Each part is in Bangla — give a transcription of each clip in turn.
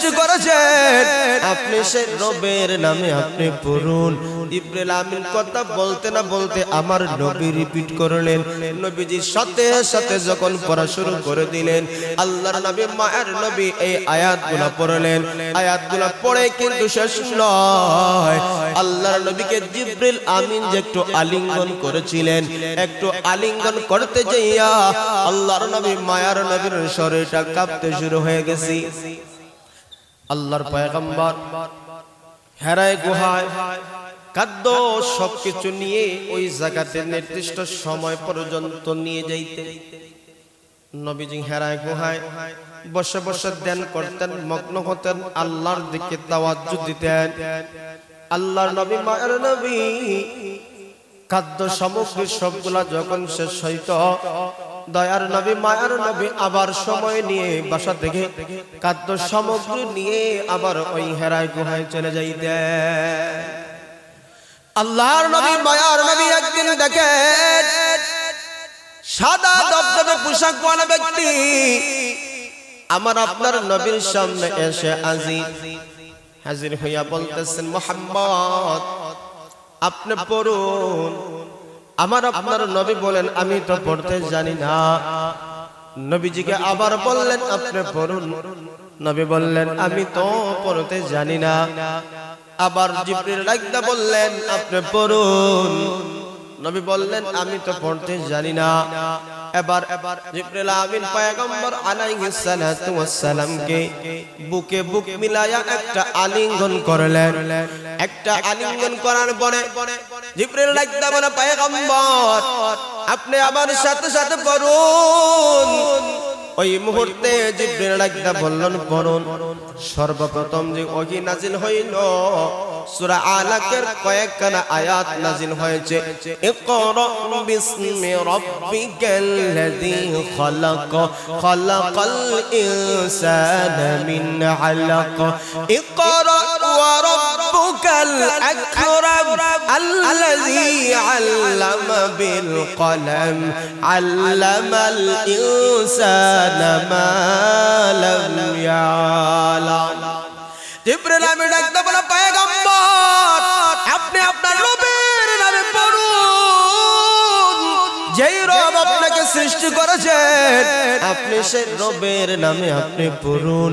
সৃষ্টি করেছেন। আপনি সেই রবের নামে আপনি পড়ুন। ইব্রাইল আমিন কথা বলতে না বলতে আমার নবী রিপিট করলেন। সাথে সাথে যখন পড়া শুরু করে দিলেন, আল্লাহর নবী মায়ের নবী এই আয়াতগুলো পড়লেন। আয়াতগুলো পড়ে কিন্তু শেষ নয়। আল্লাহর নবীকে জিব্রিল আমিন যে একটু আলিঙ্গন করেছিলেন, একটু আলিঙ্গন করতে যাইয়া আল্লাহর নবী মায়ার নবীর শরীরটা কাঁপতে শুরু হয়ে গেছি। আল্লাহর পয়গম্বর, হেরায় গুহায় খাদ্য সবকিছু নিয়ে ওই জায়গাতে নির্দিষ্ট সময় পর্যন্ত নিয়ে যাইতে নবীজি হেরায় গুহায় বসে বসে ধ্যান করতেন, মগ্ন হতেন, আল্লাহর দিকে তাওয়াজ্জু দিতেন। আল্লাহর নবী, মায়ের নবী খাদ্য সামগ্রী সবগুলা যখন শেষ হইত দয়ার নবী, মায়ার নবী আবার সময় নিয়ে বাসা থেকে খাদ্য সামগ্রী নিয়ে আবার ওই হেরায় গুহায় চলে যাইতে। আল্লাহর নবী, মায়ার নবী একদিন দেখেন সাদা দবদবে পোশাক পরা ব্যক্তি আমার আপনার নবীর সামনে এসে আজি হাজির হইয়া বলতেছেন, মোহাম্মদ, আপনি পড়ুন আমার আপনার নবী বলেন, আমি তো পড়তে জানি না। নবীজিকে আবার বললেন, আপনি পড়ুন। নবী বললেন, আমি তো পড়তে জানি না। আবার জিব্রিল ডাকদা বললেন, আপনি পড়ুন। নবী বললেন, আমি তো পড়তে জানি না। এবার জিব্রিল আমিন পয়গম্বর আলাইহিস সালাতু ওয়াস সালামকে বুকে বুক মিলায়া একটা আলিঙ্গন করলেন। একটা আলিঙ্গন করার পরে জিব্রিল লাগদা বলে, পয়গম্বর, আপনি আমার সাথে সাথে পড়ুন। ওই মুহূর্তে জিব্রিল ডাকদা বললেন পড়ুন সর্বপ্রথম যে ওহি নাজিল হইল, সূরা আলাকের কয়েকখানা আয়াত নাজিল হয়েছে। ইকরা বিসমি রাব্বিকাল্লাযী খালাক, খালাকাল ইনসানা মিন আলাক। ইকরা ওয়া রাব্বুকাল আকরাম আল্লাযী আল্লামা বিল কলম আল্লামাল ইনসানা মা লাম ইয়ালাম জিব্রাইল আমি ডাকতে বলে, পয়গম্বর, আপনি আপনার রবের নামে পড়ুন। যেই রব আপনাকে সৃষ্টি করেছেন, আপনি সেই রবের নামে আপনি পড়ুন।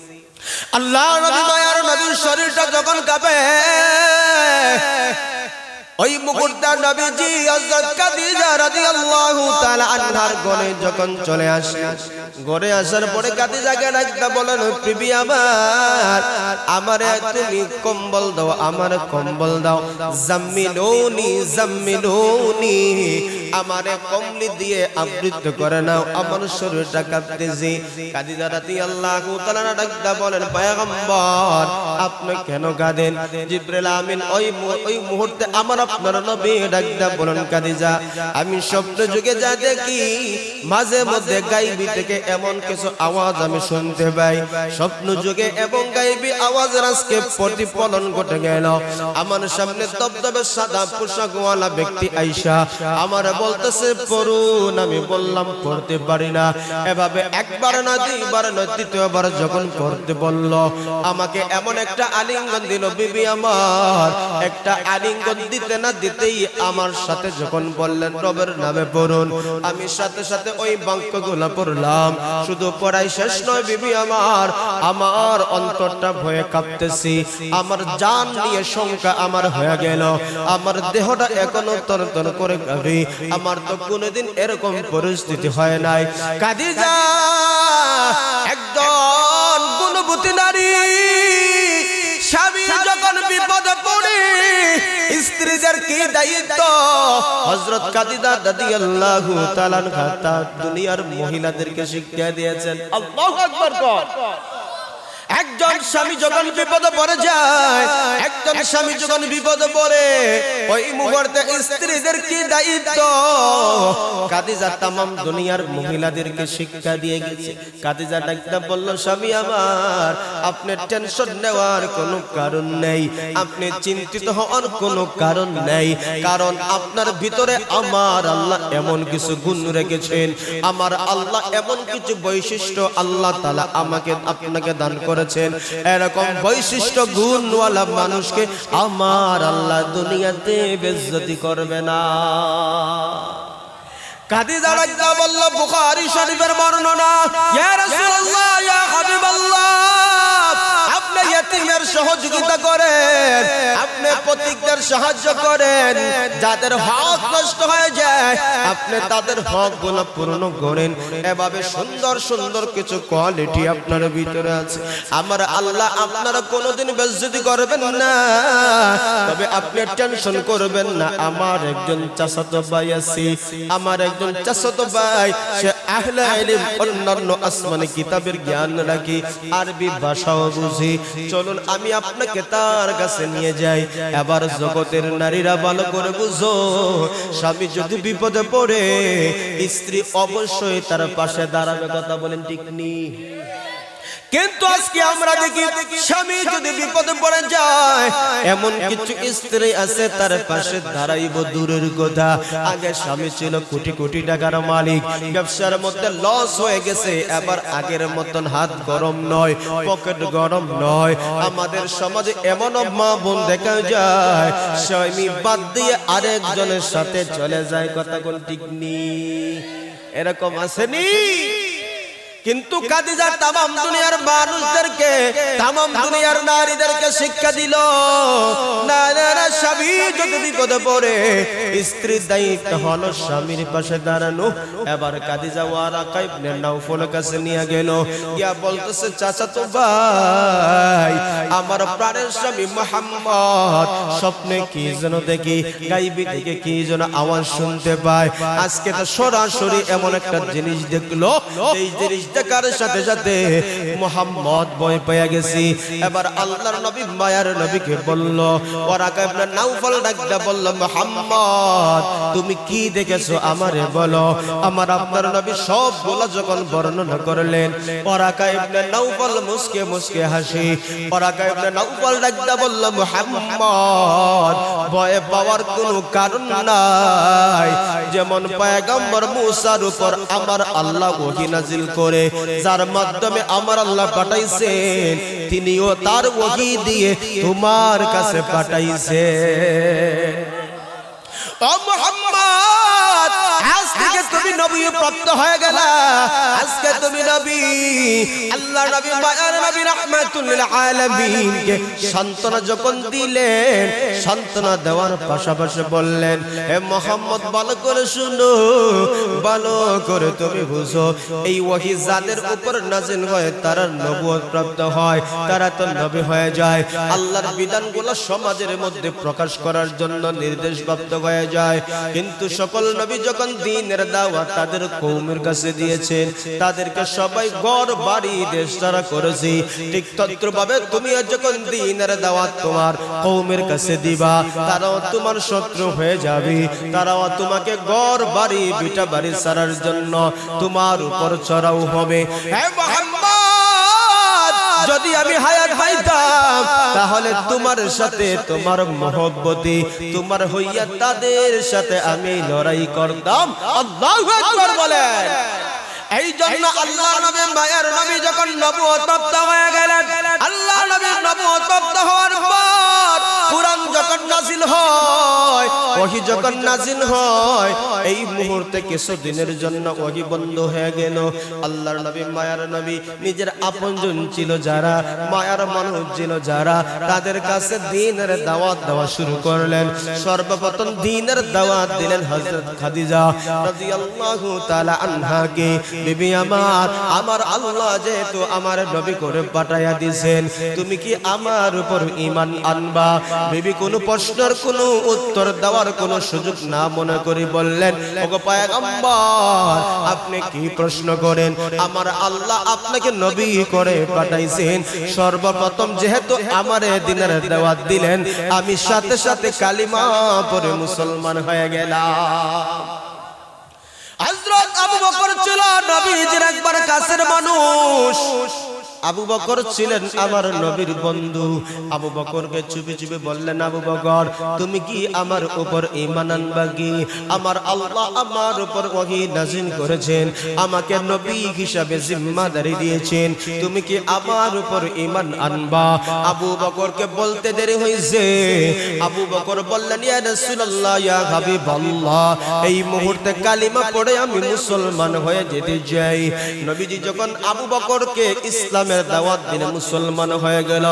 আল্লাহ নবী মায়ার নবীর শরীরটা যখন কাঁপে ওই মুহূর্তে নবীজি হযরত খাদিজা রাদিয়াল্লাহু তাআলা আনহার ঘরে যখন চলে আসে ঘরে আসার পরে খাদিজাকে ডাকতে বলেন বিবি আমার, আমারে তুমি কম্বল দাও, আমার কম্বল দাও। জাম্মিলুনি জাম্মিলুনি, আমারে কমলি দিয়ে আবৃত করে নাও, আমার শরীরটা কাঁপতেছে। খাদিজা রাদিয়াল্লাহু তাআলা ডাকতে বলেন, পয়গম্বর, আপনি কেন কাঁদেন? জিব্রাইল আমিন, ওই ওই মুহূর্তে আমার আপনার নবী ডাকদা বলেন, কাদিজা, আমি স্বপ্ন যুগে যা দেখি, মাঝে মধ্যে গাইবি থেকে এমন কিছু আওয়াজ আমি শুনতে পাই। স্বপ্ন যুগে এবং গাইবি আওয়াজ আজকে প্রতিফলন ঘটে গেল। আমার সামনে দবদবে সাদা পোশাকওয়ালা ব্যক্তি আইসা, আমার বলতেছে, পড়ুন, আমি বললাম, পড়তে পারি না। এভাবে একবার না দুইবার না তৃতীয়বার যখন পড়তে বলল, আমাকে এমন একটা আলিঙ্গন দিল, বিবি আমার, একটা আলিঙ্গন দিতে দিতে না দিতেই আমার সাথে যখন বললেন, রবের নামে পড়ুন। আমি সাথে সাথে ওই বাক্যগুলো পড়লাম। শুধু পড়াই শেষ নয়, বিবি আমার আমার অন্তরটা ভয়ে কাঁপতেছি। আমার জান নিয়ে শঙ্কা আমার হয়ে গেল। আমার দেহটা এখনও তরতর করে কাঁপি আমার তো কোনোদিন এরকম পরিস্থিতি হয় নাই। কাদিজা একজন গুণবতী নারী। স্ত্রীদের কি দায়িত্ব? হযরত কাদিদা রাদিয়াল্লাহু তাআলা খাতা দুনিয়ার মহিলাদেরকে শিক্ষা দিয়েছেন। আল্লাহু আকবার কর। একজন স্বামী যখন বিপদে পড়ে যায় একজন স্বামী যখন বিপদে পড়ে ওই মুহূর্তে স্ত্রীদের কি দায়িত্ব? কাদিজা তামাম দুনিয়ার মহিলাদেরকে শিক্ষা দিয়ে গেছে। কাদিজা ডাক্তার বলল স্বামী আমার আপনি টেনশন নেওয়ার কোনো কারণ নেই। আপনি চিন্তিত হওয়ার কোনো কারণ নেই। কারণ আপনার ভিতরে আমার আল্লাহ এমন কিছু গুণ রেখেছেন। আমার আল্লাহ এমন কিছু বৈশিষ্ট্য আল্লাহ তালা আমাকে আপনাকে দান করেছেন। এরকম বৈশিষ্ট্য গুণওয়ালা মানুষকে আমার আল্লাহ দুনিয়াতে বেজ্জতি করবে না। কাদিজা দাঁড়াই বলল, বুখারী শরীফের বর্ণনা, ইয়া সহযোগিতা করেন আপনি প্রতিকদের সাহায্য করেন যাদের হক নষ্ট হয়ে যায় আপনি তাদের হকগুলো পূর্ণ করেন। এভাবে সুন্দর সুন্দর কিছু কোয়ালিটি আপনার ভিতরে আছে। আমার আল্লাহ আপনারা কোনোদিন বেজ্জতি করবেন না। তবে আপনি টেনশন করবেন না। আমার একজন চাচাতো ভাই আছে। আমার একজন চাচাতো ভাই সে আহলে ইলম অন্যান্য আসমানি কিতাবের জ্ঞান রাখি। আরবি ভাষাও বুঝি। চলুন আমি আপনাকে তার কাছে নিয়ে যাই। এবার জগতের নারীরা ভালো করে বুঝো, স্বামী যদি বিপদে পড়ে, স্ত্রী অবশ্যই তার পাশে দাঁড়াবে। কথা বলেন ঠিক নি? কিন্তু আজকে আমরা দেখি স্বামী যদি বিপদে পড়ে যায় এমন কিছু স্ত্রী আছে তার পাশে দাঁড়াইব দূরের কথা। আগে স্বামী ছিল কোটি কোটি টাকার মালিক। ব্যবসার মধ্যে লস হয়ে গেছে। এবার আগের মতন হাত গরম নয় পকেট গরম নয়। আমাদের সমাজে এমন মা বোন দেখা যায়। স্বামী বাদ দিয়ে আরেকজনের সাথে চলে যায়। কথা কোন ঠিক নি? এরকম আসেনি কিন্তু কাদিজা তামাম দুনিয়ার মানুষদেরকে তামাম দুনিয়ার নারীদেরকে শিক্ষা দিল। না না না স্বামী যদি বিপদে পড়ে স্ত্রীর দায়িত্ব হলো স্বামীর পাশে দাঁড়ানো। এবার কাদিজা ওয়ারা কাইবনে নাউফল কাছে নিয়ে গেল। ইয়া বলতেছে চাচা তো ভাই আমার প্রাণের স্বামী মোহাম্মদ। স্বপ্নে কি যেন দেখি গাইবি থেকে কি যেন আওয়াজ শুনতে পায়। আজকে তো সরাসরি এমন একটা জিনিস দেখল এই জিনিস দেখার সাথে সাথে মোহাম্মদ ভয় পেয়ে গেছি। এবার আল্লাহর নবী, মায়ার নবীকে বলল, ওরা কাবলা নাউফল ডাকতে বলল, মোহাম্মদ, তুমি কি দেখেছ আমারে বলো। আমার আপনার নবী সবগুলো যখন বর্ণনা করলেন, ওরা কাবলা নাউফল মুসকে মুসকে হাসি। ওরা কাবলা নাউফল ডাকতে বলল, মোহাম্মদ, ভয় পাওয়ার কোনো কারণ নাই। যেমন পয়গম্বর মুসার উপর আমার আল্লাহ ওহী নাজিল করে যার মাধ্যমে আমার আল্লাহ পাঠাইছেন তিনিও তার ওহী দিয়ে তোমার কাছে পাঠাইছে ও মোহাম্মদ! তুমি নবী প্রাপ্ত হয়ে গেল, আজকে তুমি নবী, আল্লাহ নবী, মায়ার নবী, রাহমাতুল আলামিন কে সান্তনা যখন দিলেন সান্তনা দেওয়ার পাশাপাশি বললেন হে মোহাম্মদ, ভালো করে শুনো, ভালো করে তুমি বুঝো, এই ওহী যাদের উপর নাজিল হয়, তারা নবুয়ত প্রাপ্ত হয়, তারা তো নবী হয়ে যায়। আল্লাহর বিধানগুলো সমাজের মধ্যে প্রকাশ করার জন্য নির্দেশ প্রাপ্ত হয়ে যায়। কিন্তু সকল নবী যখন দিনের দাওয়াত তাদের কৌমের কাছে দিয়েছেন। তাদেরকে সবাই গড় বাড়ি, দেশ তারা করেছি। ঠিক তত্রভাবে তুমি যখন দিনের দাওয়াত তোমার কৌমের কাছে দিবা, তারাও তোমার শত্রু হয়ে যাবে। তারাও তোমাকে গড় বাড়ি, বিটা বাড়ি সারার জন্য তোমার উপর চড়াও হবে। হে মোহাম্মদ! যদি আমি হায়াত পাইতাম, তাহলে তোমার সাথে তোমার মহব্বতি, তোমার হইয়া তাদের সাথে আমি লড়াই করতাম। আল্লাহু আকবার বলেন। এই জন্য আল্লাহ নবী মায়ের নবী যখন নবুয়ত প্রাপ্ত হয়ে গেলেন, আল্লাহ নবী নবুয়ত প্রাপ্ত হওয়ার পর কোরআন যখন নাজিল হয়, ওহি যখন নাজিল হয়, এই মুহূর্তে কিছু দিনের জন্য ওহি বন্ধ হয়ে গেল। আল্লাহর নবী, মায়ার নবী নিজের আপনজন ছিল যারা, মায়ার মানুষ ছিল যারা, তাদের কাছে দিনের দাওয়াত দেওয়া শুরু করলেন। সর্বপ্রথম দিনের দাওয়াত দিলেন হযরত খাদিজা রাদিয়াল্লাহু তাআলা আনহাকে। বিবি আমার আমার আল্লাহ যেহেতু আমার নবী করে পাঠাইয়া দিয়েছেন তুমি কি আমার উপর ঈমান আনবা? বিবি কোনো প্রশ্নের কোনো উত্তর দেওয়ার কোনো সুযোগ না মনে করি বললেন আপনি কি প্রশ্ন করেন? আমার আল্লাহ আপনাকে নবী করে পাঠাইছেন। সর্বপ্রথম যেহেতু আমার দিনের দাওয়াত দিলেন, আমি সাথে সাথে কালিমা পরে মুসলমান হয়ে গেলাম। হযরত আবু বকর ছিল নবীজির একবার কাছের মানুষ। আবু বকর ছিলেন আমার নবীর বন্ধু। আবু বকরকে চুপি চুপি বললেন আবু বকর তুমি কি আমার উপর ঈমান আনবা কি? আমার আল্লাহ আমার উপর ওহী নাজিল করেছেন। আমাকে নবী হিসাবে জিম্মাদারি দিয়েছেন। তুমি কি আমার উপর ঈমান আনবা? আবু বকরকে বলতে দেরি হইছে আবু বকর বললেন ইয়া রাসূলুল্লাহ ইয়া হাবিবাল্লাহ এই মুহূর্তে কালিমা পড়ে আমি মুসলমান হয়ে যেতে চাই। নবীজি যখন আবু বকরকে ইসলামের দাওয়াত দিলে মুসলমান হয়ে গেল।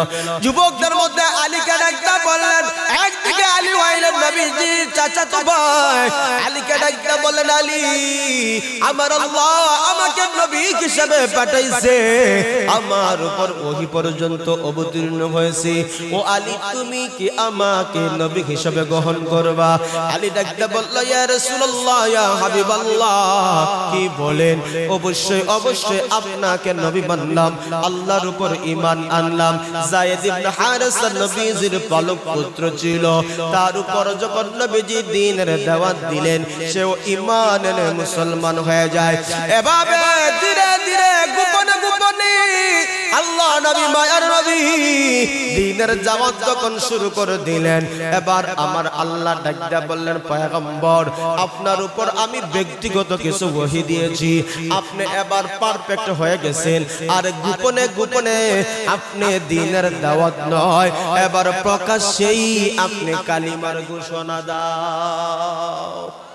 যুবকদের মধ্যে আলীকে ডাকতে বললেন, একদিকে আলী হইলেন নবীজি, চাচা তো ভাই। আলীকে ডাকতে বললেন, আলী, আমার আল্লাহ আমাকে নবী হিসেবে পাঠাইছে। আমার উপর ওহি পর্যন্ত অবতীর্ণ হয়েছে। ও আলী, তুমি কি আমাকে নবী হিসেবে গ্রহণ করবা? আলী ডাকতে বলল, ইয়া রাসূলুল্লাহ, ইয়া হাবিবাল্লাহ। কি বলেন? অবশ্যই অবশ্যই আপনাকে নবী মানলাম আল্লাহর উপর ইমান আনলাম। জায়েদ ইবনে হারেসা নবীজির পালক পুত্র ছিল। তার উপর যখন নবীজি দ্বীনের দাওয়াত দিলেন, সেও ইমান এনে মুসলমান হয়ে যায়। এভাবে ধীরে ধীরে গোপনে গোপনে আল্লাহ নবী, মায়ার নবী দ্বীনের দাওয়াত যখন শুরু করে দিলেন, এবার আমার আল্লাহ ডাকদা বললেন, পয়গম্বর, আপনার উপর আমি ব্যক্তিগত কিছু ওহী দিয়েছি। আপনি এবার পারফেক্ট হয়ে গেছেন। আর গোপনে গোপনে আপনি দিনের দাওয়াত নয়, এবার প্রকাশ্যেই আপনি কালিমার ঘোষণা দাও।